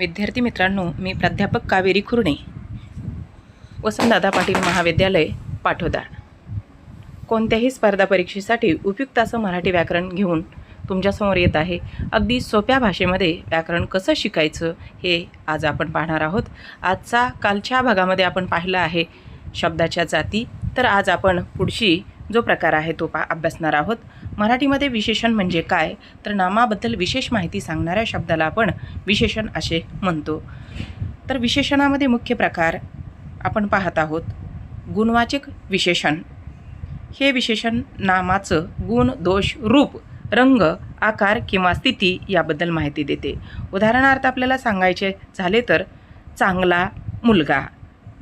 विद्यार्थी मित्रांनो मी प्राध्यापक कावेरी खुर्णे. वसंतदादा पाटील महाविद्यालय पाठोदार कोणत्याही स्पर्धा परीक्षेसाठी उपयुक्त असं मराठी व्याकरण घेऊन तुमच्यासमोर येत आहे. अगदी सोप्या भाषेमध्ये व्याकरण कसं शिकायचं हे आज आपण पाहणार आहोत. आजचा कालच्या भागामध्ये आपण पाहिलं आहे शब्दाच्या जाती. तर आज आपण पुढची जो प्रकार आहे तो पा अभ्यासणार आहोत. मराठीमध्ये विशेषण म्हणजे काय? तर नामाबद्दल विशेष माहिती सांगणाऱ्या शब्दाला आपण विशेषण असे म्हणतो. तर विशेषणामध्ये मुख्य प्रकार आपण पाहत आहोत. गुणवाचक विशेषण. हे विशेषण नामाचं गुण दोष रूप रंग आकार किंवा स्थिती याबद्दल माहिती देते. उदाहरणार्थ आपल्याला सांगायचे झाले तर चांगला मुलगा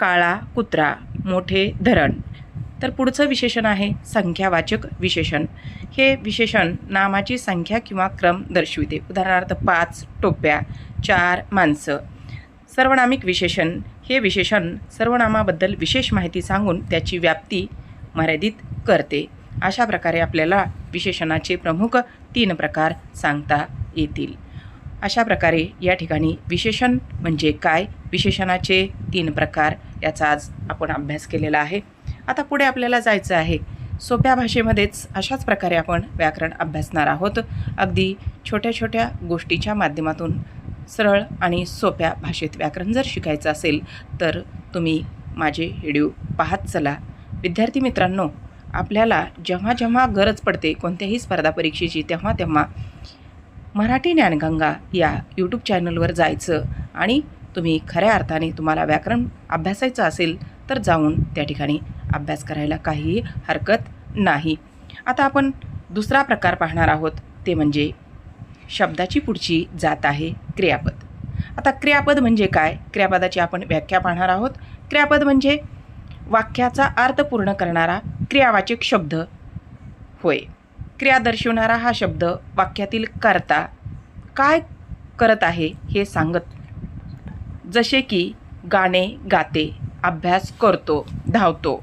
काळा कुत्रा मोठे धरण तर पुढचं विशेषण आहे संख्यावाचक विशेषण. हे विशेषण नामाची संख्या किंवा क्रम दर्शविते. उदाहरणार्थ पाच टोप्या चार माणसं. सर्वनामिक विशेषण. हे विशेषण सर्वनामाबद्दल विशेष माहिती सांगून त्याची व्याप्ती मर्यादित करते. अशा प्रकारे आपल्याला विशेषणाचे प्रमुख तीन प्रकार सांगता येतील. अशा प्रकारे या ठिकाणी विशेषण म्हणजे काय? विशेषणाचे तीन प्रकार याचा आज आपण अभ्यास केलेला आहे. आता पुढे आपल्याला जायचं आहे. सोप्या भाषेमध्येच अशाच प्रकारे आपण व्याकरण अभ्यासणार आहोत. अगदी छोट्या छोट्या गोष्टीच्या माध्यमातून सरळ आणि सोप्या भाषेत व्याकरण जर शिकायचं असेल तर तुम्ही माझे व्हिडिओ पाहत चला. विद्यार्थी मित्रांनो आपल्याला जेव्हा जेव्हा गरज पडते कोणत्याही स्पर्धा परीक्षेची तेव्हा तेव्हा मराठी ज्ञानगंगा या यूट्यूब चॅनलवर जायचं आणि तुम्ही खऱ्या अर्थाने तुम्हाला व्याकरण अभ्यासायचं असेल तर जाऊन त्या ठिकाणी अभ्यास करायला काहीही हरकत नाही. आता आपण दुसरा प्रकार पाहणार आहोत ते म्हणजे शब्दाची पुढची जात आहे क्रियापद. आता क्रियापद म्हणजे काय? क्रियापदाची आपण व्याख्या पाहणार आहोत. क्रियापद म्हणजे वाक्याचा अर्थ पूर्ण करणारा क्रियावाचक शब्द होय. क्रिया दर्शवणारा हा शब्द वाक्यातील करता काय करत आहे हे सांगत. जसे की गाणे गाते अभ्यास करतो धावतो.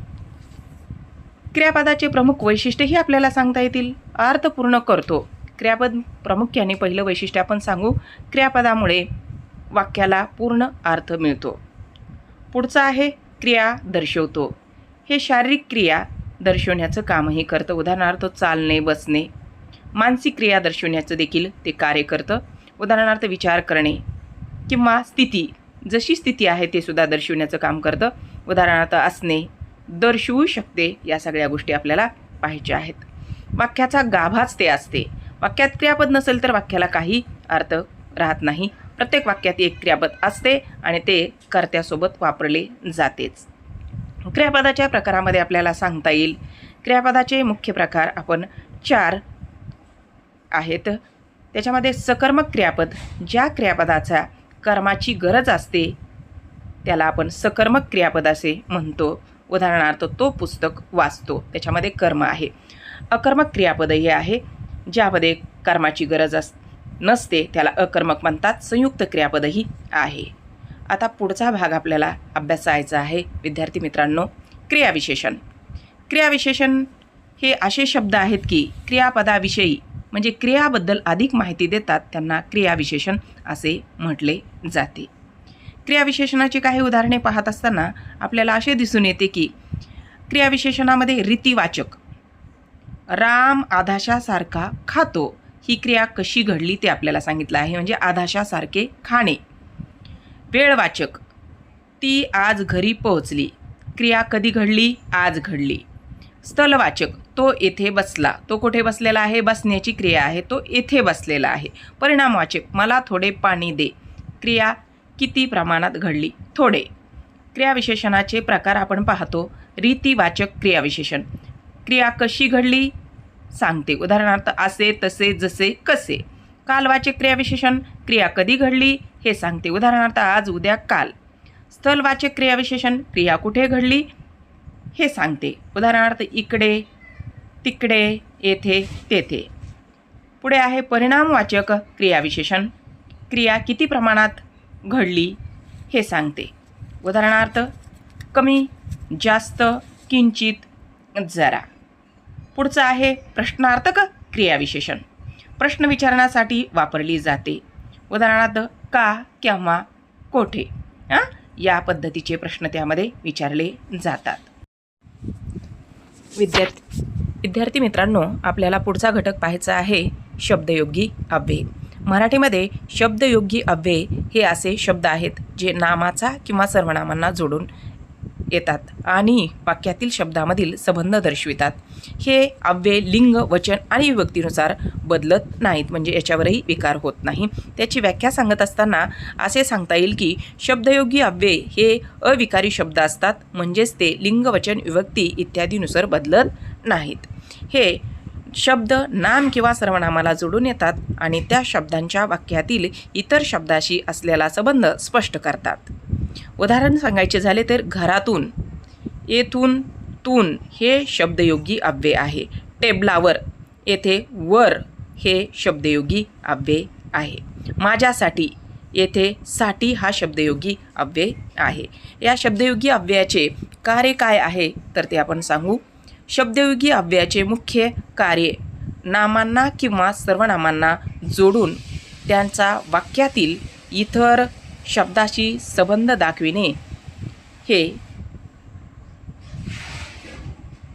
क्रियापदाचे प्रमुख वैशिष्ट्यही आपल्याला सांगता येतील. अर्थ पूर्ण करतो. क्रियापद प्रामुख्याने पहिलं वैशिष्ट्य आपण सांगू. क्रियापदामुळे वाक्याला पूर्ण अर्थ मिळतो. पुढचं आहे क्रिया दर्शवतो. हे शारीरिक क्रिया दर्शवण्याचं कामही करतं. उदाहरणार्थ चालणे बसणे. मानसिक क्रिया दर्शवण्याचं देखील ते कार्य करतं. उदाहरणार्थ विचार करणे किंवा स्थिती. जशी स्थिती आहे ते सुद्धा दर्शवण्याचं काम करतं. उदाहरणार्थ असणे. दर्शवू शकते या सगळ्या गोष्टी आपल्याला पाहायच्या आहेत. वाक्याचा गाभाच ते असते. वाक्यात क्रियापद नसेल तर वाक्याला काही अर्थ राहत नाही. प्रत्येक वाक्यात एक क्रियापद असते आणि ते कर्त्यासोबत वापरले जातेच. क्रियापदाच्या प्रकारामध्ये आपल्याला सांगता येईल. क्रियापदाचे मुख्य प्रकार आपण चार आहेत. त्याच्यामध्ये सकर्मक क्रियापद ज्या क्रियापदाचा कर्माची गरज असते त्याला आपण सकर्मक क्रियापद असे म्हणतो. उदाहरणार्थ तो पुस्तक वाचतो त्याच्यामध्ये कर्म आहे. अकर्मक क्रियापद हे आहे ज्यामध्ये कर्माची गरज अस नसते त्याला अकर्मक म्हणतात संयुक्त क्रियापदही आहे. आता पुढचा भाग आपल्याला अभ्यासायचा आहे विद्यार्थी मित्रांनो क्रियाविशेषण. क्रियाविशेषण हे असे शब्द आहेत की क्रियापदाविषयी म्हणजे क्रियाबद्दल अधिक माहिती देतात त्यांना क्रियाविशेषण असे म्हटले जाते. क्रियाविशेषणाची काही उदाहरणे पाहत असताना आपल्याला असे दिसून येते की क्रियाविशेषणामध्ये रीतिवाचक राम आधाशासारखा खातो ही क्रिया कशी घडली ते आपल्याला सांगितलं आहे. म्हणजे आधाशासारखे खाणे. वेळवाचक ती आज घरी पोहोचली. क्रिया कधी घडली? आज घडली. स्थलवाचक तो येथे बसला. तो कुठे बसलेला आहे? बसण्याची क्रिया आहे. तो येथे बसलेला आहे. परिणामवाचक मला थोडे पाणी दे. क्रिया किती प्रमाणात घडली? थोडे. क्रियाविशेषणाचे प्रकार आपण पाहतो. रीतीवाचक क्रियाविशेषण. क्रिया कशी घडली? सांगते. उदाहरणार्थ असे तसे जसे कसे. कालवाचक क्रियाविशेषण क्रिया कधी घडली? हे सांगते. उदाहरणार्थ आज उद्या काल. स्थलवाचक क्रियाविशेषण क्रिया कुठे घडली? हे सांगते. उदाहरणार्थ इकडे तिकडे येथे तेथे. पुढे आहे परिणामवाचक क्रियाविशेषण. क्रिया किती प्रमाणात घडली हे सांगते. उदाहरणार्थ कमी जास्त किंचित जरा. पुढचं आहे प्रश्नार्थक क्रियाविशेषण. प्रश्न विचारण्यासाठी वापरली जाते. उदाहरणार्थ का केव्हा कोठे हां? या पद्धतीचे प्रश्न त्यामध्ये विचारले जातात. विद्यार्थी विद्यार्थी मित्रांनो आपल्याला पुढचा घटक पाहायचा आहे शब्दयोगी अव्यय. मराठीमध्ये शब्दयोगी अव्यय हे असे शब्द आहेत जे नामाचा किंवा सर्वनामांना जोडून येतात आणि वाक्यातील शब्दामधील संबंध दर्शवितात. हे अव्यय लिंग वचन आणि विभक्तीनुसार बदलत नाहीत म्हणजे याच्यावरही विकार होत नाही. त्याची व्याख्या सांगत असताना असे सांगता येईल की शब्दयोगी अव्यय हे अविकारी शब्द असतात म्हणजेच ते लिंग वचन विभक्ती इत्यादीनुसार बदलत नाहीत. हे शब्द नाम किंवा सर्वनामाला जोडून येतात आणि त्या शब्दांच्या वाक्यातील इतर शब्दाशी असलेला संबंध स्पष्ट करतात. उदाहरण सांगायचे झाले तर घरातून येथून तून हे शब्दयोगी अव्यय आहे. टेबलावर येथे वर हे शब्दयोगी अव्यय आहे. माझ्यासाठी येथे साठी हा शब्दयोगी अव्यय आहे. या शब्दयोगी अव्ययाचे कार्य काय आहे? तर ते आपण सांगू. शब्दयोगी अव्ययाचे मुख्य कार्य नामांना किंवा सर्वनामांना जोडून त्यांचा वाक्यातील इतर शब्दाशी संबंध दाखविणे. हे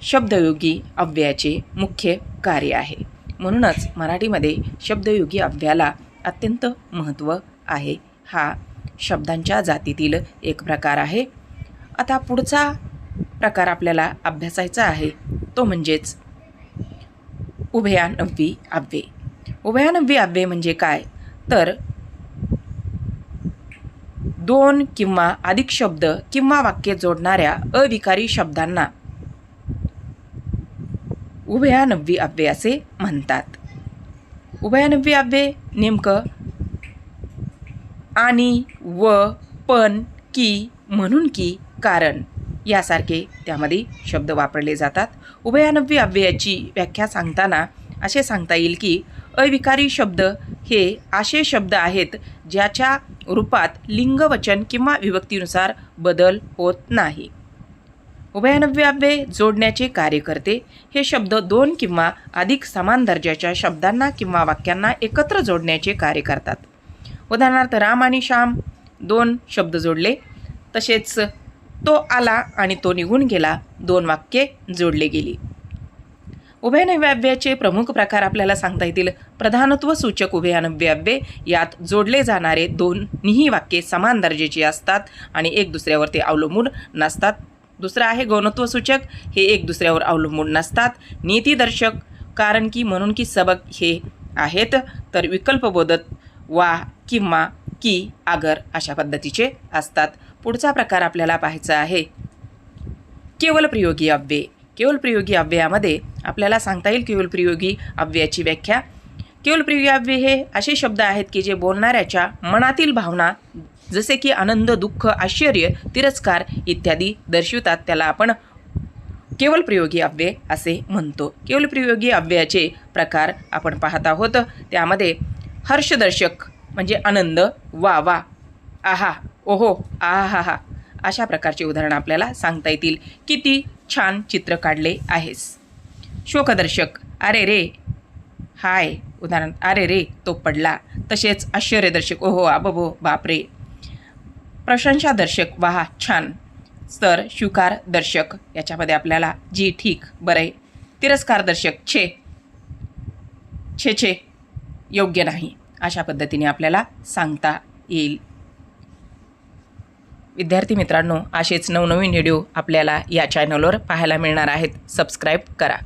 शब्दयोगी अव्ययाचे मुख्य कार्य आहे. म्हणूनच मराठीमध्ये शब्दयोगी अव्ययाला अत्यंत महत्त्व आहे. हा शब्दांच्या जातीतील एक प्रकार आहे. आता पुढचा प्रकार आपल्याला अभ्यासायचा आहे. तो म्हणजेच उभयानव्वी आव्ये उभयानव्वी आव्ये म्हणजे काय? तर दोन किंवा अधिक शब्द किंवा वाक्य जोडणाऱ्या अविकारी शब्दांना उभयानव्वी आव्ये असे म्हणतात. उभयानव्वी आव्ये नेमकं आणि व पण की म्हणून की कारण. यासारखे त्यामध्ये शब्द वापरले जातात. उभयानव्य अव्ययाची व्याख्या सांगताना असे सांगता येईल की अविकारी शब्द हे असे शब्द आहेत ज्याच्या रूपात लिंग वचन किंवा विभक्तीनुसार बदल होत नाही. उभयानव्य अव्यय जोडण्याचे कार्य करते हे शब्द दोन किंवा अधिक समान दर्जाच्या शब्दांना किंवा वाक्यांना एकत्र जोडण्याचे कार्य करतात. उदाहरणार्थ राम आणि श्याम दोन शब्द जोडले. तसेच तो आला आणि तो निघून गेला. दोन वाक्ये जोडले गेली. उभयनव्याव्याचे प्रमुख प्रकार आपल्याला सांगता येतील. प्रधानत्व सूचक उभयानव्याव्य यात जोडले जाणारे दोन्ही वाक्ये समान दर्जेची असतात आणि एक दुसऱ्यावर ते अवलंबून नसतात. दुसरं आहे गौणत्व सूचक हे एक दुसऱ्यावर अवलंबून नसतात. नीतीदर्शक कारण की म्हणून की सबक हे आहेत. तर विकल्पबोधक वा किंवा की आगर अशा पद्धतीचे असतात. पुढचा प्रकार आपल्याला पाहायचा आहे. केवल प्रयोगी अव्यय. केवल प्रयोगी अव्ययामध्ये आपल्याला सांगता येईल केवल प्रयोगी अव्ययाची व्याख्या. केवल प्रयोगी अव्यय हे असे शब्द आहेत की जे बोलणाऱ्याच्या मनातील भावना जसे की आनंद दुःख आश्चर्य तिरस्कार इत्यादी दर्शवतात. त्याला आपण केवल प्रयोगी अव्यय असे म्हणतो. केवल प्रयोगी अव्ययाचे प्रकार आपण पाहत आहोत. त्यामध्ये हर्षदर्शक म्हणजे आनंद. वा वा. आहा. ओहो. आहा हा अशा प्रकारचे उदाहरणं आपल्याला सांगता येतील. किती छान चित्र काढले आहेस. शोकदर्शक. अरे रे. हाय. उदाहरण. अरे रे. तो पडला. तसेच आश्चर्यदर्शक. ओहो आबबो. बापरे. प्रशंसादर्शक. वाहा छान. तर शुकार दर्शक याच्यामध्ये आपल्याला जी ठीक बरं आहे. तिरस्कारदर्शक. छे. छे छे. योग्य नाही. अशा पद्धतीने आपल्याला सांगता येईल. विद्यार्थी मित्रांनो असेच नवनवीन व्हिडिओ आपल्याला या चॅनलवर पाहायला मिळणार आहेत. सबस्क्राईब करा.